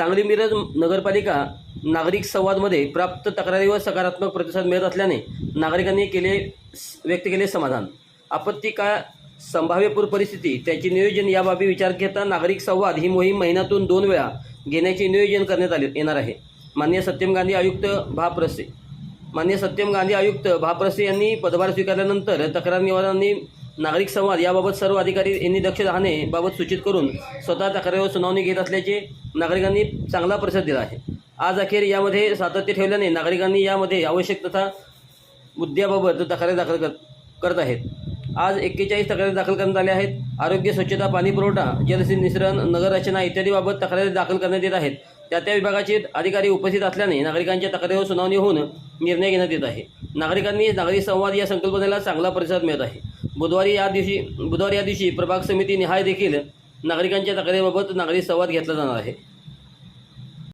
सांगली मिरज नगरपालिका नागरिक संवादमध्ये प्राप्त तक्रारीवर सकारात्मक प्रतिसाद मिळत असल्याने नागरिकांनी केले व्यक्त केले समाधान. आपत्ती का संभाव्य पूर परिस्थिती त्याचे नियोजन याबाबी विचार घेता नागरिक संवाद ही मोहीम महिन्यातून दोन वेळा घेण्याचे नियोजन करण्यात आले येणार आहे. माननीय सत्यम गांधी आयुक्त भाप्रसे माननीय सत्यम गांधी आयुक्त भाप्रसे यांनी पदभार स्वीकारल्यानंतर तक्रार निवारणांनी नागरिक संवाद याबाबत सर्व अधिकारी यांनी दक्ष राहणे बाबत सूचित करून स्वतः तक्रारीवर सुनावणी घेत असल्याचे नागरिकांनी चांगला प्रतिसाद दिला आहे. आज अखेर यामध्ये सातत्य ठेवल्याने नागरिकांनी यामध्ये आवश्यक तथा मुद्द्याबाबत तक्रारी दाखल कर करत आहेत. आज एक्केचाळीस तक्रारी दाखल करण्यात आल्या आहेत. आरोग्य स्वच्छता पाणी पुरवठा जलनिसरण नगररचना इत्यादीबाबत तक्रारी दाखल करण्यात येत आहेत. त्या त्या विभागाचे अधिकारी उपस्थित असल्याने नागरिकांच्या तक्रारीवर सुनावणी होऊन निर्णय घेण्यात येत आहे. नागरिकांनी नागरिक संवाद या संकल्पनेला चांगला प्रतिसाद मिळत आहे. बुधवारी या दिवशी बुधवारी या दिवशी प्रभाग समिती निहाय देखील नागरिकांच्या तक्रारीबाबत नागरिक संवाद घेतला जाणार आहे.